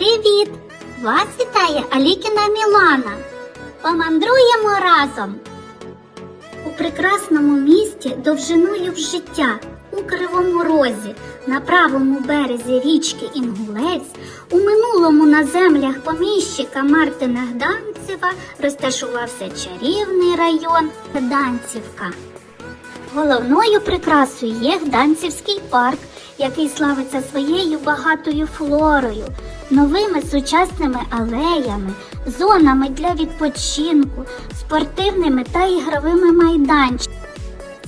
Привіт! Вас вітає Алікіна Мілана. Помандруємо разом. У прекрасному місті довжиною в життя у Кривому Розі, на правому березі річки Інгулець, у минулому на землях поміщика Мартина Гданцева розташувався чарівний район Гданцівка. Головною прикрасою є Гданцівський парк, який славиться своєю багатою флорою, новими сучасними алеями, зонами для відпочинку, спортивними та ігровими майданчиками.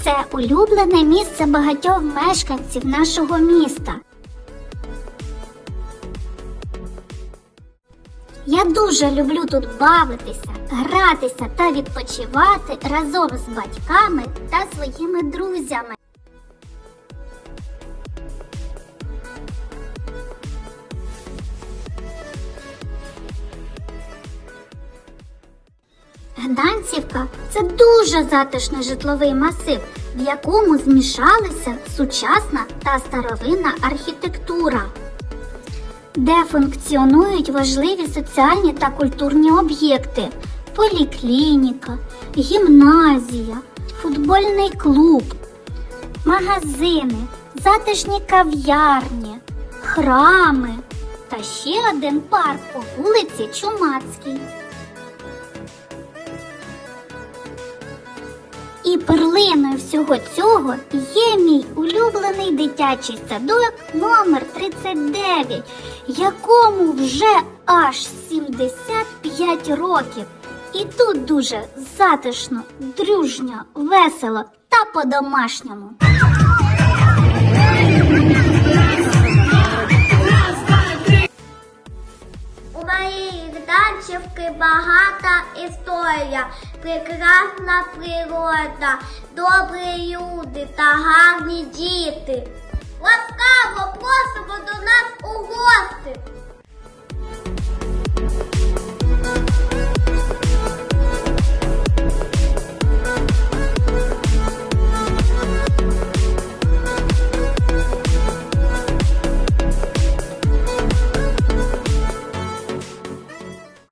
Це улюблене місце багатьох мешканців нашого міста. Я дуже люблю тут бавитися, гратися та відпочивати разом з батьками та своїми друзями. Гданцівка це дуже затишний житловий масив, в якому змішалися сучасна та старовинна архітектура де функціонують важливі соціальні та культурні об'єкти: поліклініка, гімназія, футбольний клуб, магазини, затишні кав'ярні, храми та ще один парк по вулиці Чумацькій. І перлиною всього цього є мій улюблений дитячий садок номер 39, якому вже аж 75 років. І тут дуже затишно, дружньо, весело та по-домашньому. Гданчівки багата історія, прекрасна природа, добрі люди та гарні діти. Ласкаво